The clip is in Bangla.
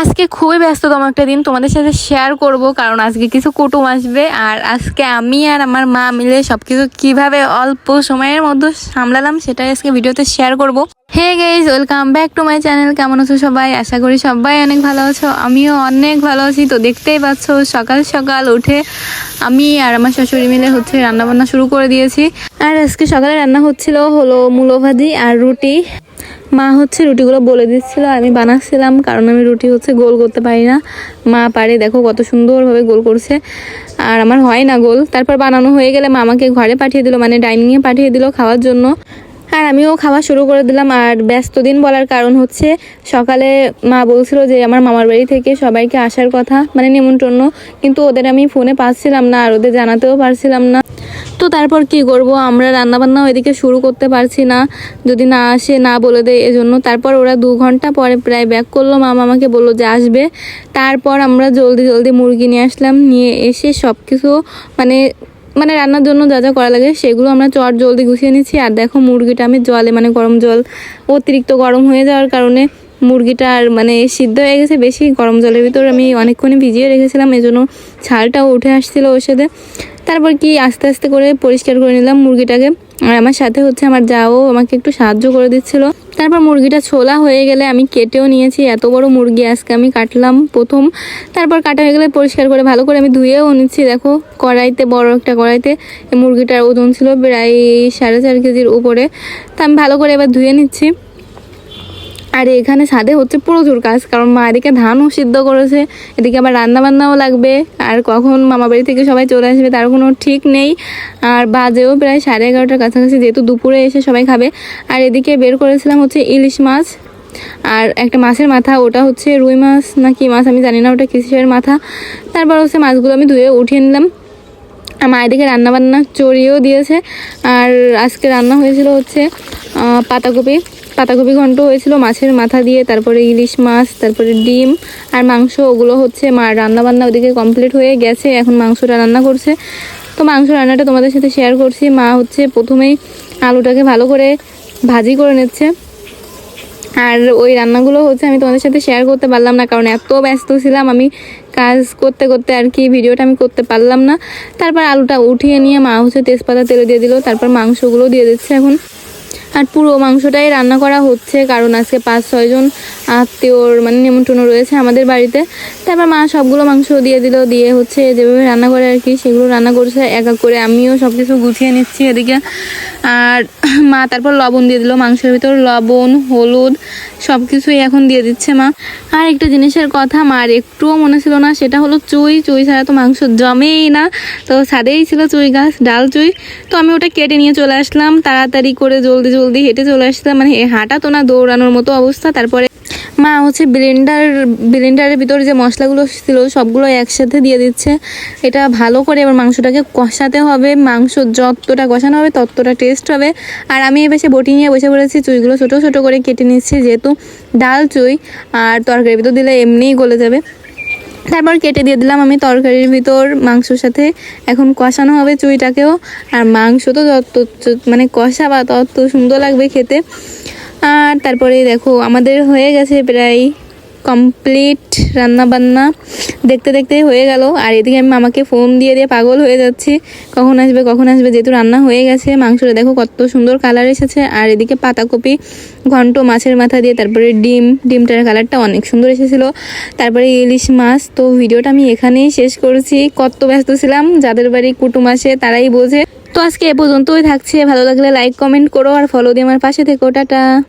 আজকে খুবই ব্যস্ততম একটা দিন তোমাদের সাথে শেয়ার করব, কারণ আজকে কিছু কুটুম আসবে আর আজকে আমি আর আমার মা মিলে সবকিছু কীভাবে অল্প সময়ের মধ্যে সামলালাম সেটাই আজকে ভিডিওতে শেয়ার করব। Hey guys welcome back to my channel কেমন আছো সবাই? আশা করি সবাই অনেক ভালো আছো, আমিও অনেক ভালো আছি। তো দেখতেই পাচ্ছ, সকাল সকাল উঠে আমি আর আমার শাশুড়ি মিলে হচ্ছে রান্না বান্না শুরু করে দিয়েছি। আর আজকে সকালে রান্না হচ্ছিল হলো মূলো ভাজি আর রুটি। মা হচ্ছে রুটিগুলো বলে দিচ্ছিল, আমি বানাচ্ছিলাম, কারণ আমি রুটি হচ্ছে গোল করতে পারি না। মা পারে, দেখো কত সুন্দরভাবে গোল করছে। আর আমার হয় না গোল, তারপর বানানো হয়ে গেলে মা আমাকে ঘরে পাঠিয়ে দিল মানে ডাইনিংয়ে পাঠিয়ে দিল খাওয়ার জন্য। আর আমিও খাওয়া শুরু করে দিলাম। আর ব্যস্ত দিন বলার কারণ হচ্ছে, সকালে মা বলছিল যে আমার মামার বাড়ি থেকে সবাইকে আসার কথা মানে নিমন্ত্রণ। কিন্তু ওদের আমি ফোনে পাচ্ছিলাম না, আর ওদের জানাতেও পারছিলাম না। তো তারপর কি করব? আমরা রান্নাবান্না ওইদিকে শুরু করতে পারছি না। যদি না আসে, না বলে দেয়, এজন্য। তারপর ওরা দু ঘণ্টা পরে প্রায় ব্যাক করল। মামা আমাকে বলল যে আসবে। তারপর আমরা জলদি জলদি মুরগি নিয়ে আসলাম। নিয়ে এসে সব কিছু মানে মানে রান্নার জন্য যা যা করা লাগে সেগুলো আমরা চট জলদি গুছিয়ে নিচ্ছি। আর দেখো মুরগিটা আমি জলে মানে গরম জল অতিরিক্ত গরম হয়ে যাওয়ার কারণে মুরগিটা আর মানে সিদ্ধ হয়ে গেছে বেশি। গরম জলের ভিতর আমি অনেকক্ষণই ভিজিয়ে রেখেছিলাম, এজন্য ছালটাও উঠে আসছিল ওর সাথে তারপর কি আস্তে আস্তে করে পরিষ্কার করে নিলাম মুরগিটাকে। আর আমার সাথে হচ্ছে আমার যাও আমাকে একটু সাহায্য করে দিচ্ছিল। তারপর মুরগিটা ছোলা হয়ে গেলে আমি কেটেও নিয়েছি। এত বড় মুরগি আজকে আমি কাটলাম প্রথম। তারপর কাটা হয়ে গেলে পরিষ্কার করে ভালো করে আমি ধুয়েও নিচ্ছি। দেখো, কড়াইতে, বড় একটা কড়াইতে মুরগিটার ওজন ছিল প্রায় সাড়ে চার কেজির উপরে। তা আমি ভালো করে এবার ধুয়ে নিচ্ছি। আর এখানে ছাদে হচ্ছে প্রচুর কাজ, কারণ মা এদিকে ধানও সিদ্ধ করেছে, এদিকে আবার রান্না বান্নাও লাগবে, আর কখন মামা বাড়ি থেকে সবাই চলে আসবে তার কোনো ঠিক নেই, আর বাজেও প্রায় সাড়ে এগারোটার কাছাকাছি যেহেতু দুপুরে এসে সবাই খাবে, আর এদিকে বের করেছিলাম হচ্ছে ইলিশ মাছ, আর একটা মাছের মাথা, ওটা হচ্ছে রুই মাছ না কি মাছ আমি জানি না, ওটা কিসের মাথা, তারপর হচ্ছে মাছগুলো আমি ধুয়ে উঠিয়ে নিলাম, আর মা এদিকে রান্নাবান্না চড়িয়েও দিয়েছে, আর আজকে রান্না হয়েছিল হচ্ছে পাতাকপি পাতাকপি ঘন্ট হয়েছিল, মাছের মাথা দিয়ে, তারপরে ইলিশ মাছ, তারপরে ডিম, আর মাংস, ওগুলো হচ্ছে মা রান্নাবান্না ওদিকে কমপ্লিট হয়ে গেছে, এখন মাংসটা রান্না করছে। তো মাংস রান্নাটা তোমাদের সাথে শেয়ার করছি, মা হচ্ছে প্রথমেই আলুটাকে ভালো করে ভাজি করে নিচ্ছে। আর ওই রান্নাগুলো হচ্ছে আমি তোমাদের সাথে শেয়ার করতে পারলাম না, কারণ এত ব্যস্ত ছিলাম আমি কাজ করতে করতে আর কি ভিডিওটা আমি করতে পারলাম না। তারপর আলুটা উঠিয়ে নিয়ে মা হচ্ছে তেজপাতা তেলে দিয়ে দিল, তারপর মাংসগুলো দিয়ে দিচ্ছে এখন। আর পুরো মাংসটাই রান্না করা হচ্ছে, কারণ আজকে পাঁচ ছয়জন আত্মীয়র মানে নিমন্ত্রণ রয়েছে আমাদের বাড়িতে। তারপর মা সবগুলো মাংস দিয়ে দিল, দিয়ে হচ্ছে যেভাবে রান্না করে আর কি, সেগুলো রান্না করছে, এক এক করে আমিও সব কিছু গুছিয়ে নিচ্ছি এদিকে। আর মা তারপর লবণ দিয়ে দিল, মাংসের ভিতর লবণ, হলুদ সব কিছুই এখন দিয়ে দিচ্ছে মা। আর একটা জিনিসের কথা, মার একটুও মনে ছিল না, সেটা হলো চুই চুই ছাড়া তো মাংস জমেই না। তো ছাদেই ছিল চুই গাছ, ডাল চুই। তো আমি ওটা কেটে নিয়ে চলে আসলাম, তাড়াতাড়ি করে জলদি জলদি হেঁটে চলে আসলাম মানে হাঁটা তো না, দৌড়ানোর মতো অবস্থা। তারপরে মা হচ্ছে ব্লেন্ডার ব্লেন্ডারের ভিতরে যে মশলাগুলো ছিল, সবগুলো একসাথে দিয়ে দিচ্ছে। এটা ভালো করে এবার মাংসটাকে কষাতে হবে। মাংস যতটা কষানো হবে, ততটা টেস্ট হবে। আর আমি এবার বটি নিয়ে বসে পড়েছি, চুইগুলো ছোটো ছোটো করে কেটে নিচ্ছি, যেহেতু ডাল চুই, আর তরকারির ভিতর দিলে এমনিই গলে যাবে। তারপর কেটে দিয়ে দিলাম আমি তরকারির ভিতর, মাংসর সাথে। এখন কষানো হবে চুইটাকেও। আর মাংস তো যত মানে কষা বা তত সুন্দর লাগবে খেতে। আর তারপরে দেখো, আমাদের হয়ে গেছে প্রায় কমপ্লিট রান্না বান্না দেখতে দেখতে হয়ে গেল। আর এদিকে আমি মামাকে ফোন দিয়ে দিয়ে পাগল হয়ে যাচ্ছি। কখন আসবে কখন আসবে? যেহেতু রান্না হয়ে গেছে, মাংসটা দেখো কত সুন্দর কালার এসেছে। আর এদিকে পাতাকপি, ঘন্ট, মাছের মাথা দিয়ে, তারপরে ডিম, ডিমটার কালারটা অনেক সুন্দর এসেছিল। তারপরে ইলিশ মাছ, তো ভিডিওটা আমি এখানেই শেষ করেছি। কত ব্যস্ত ছিলাম, যাদের বাড়ি কুটুম আসে তারাই বোঝে। তো আজকে এ পর্যন্তই থাকছে। ভালো লাগলে লাইক কমেন্ট করো, আর ফলো দিয়ে আমার পাশে থেকো। টাটা।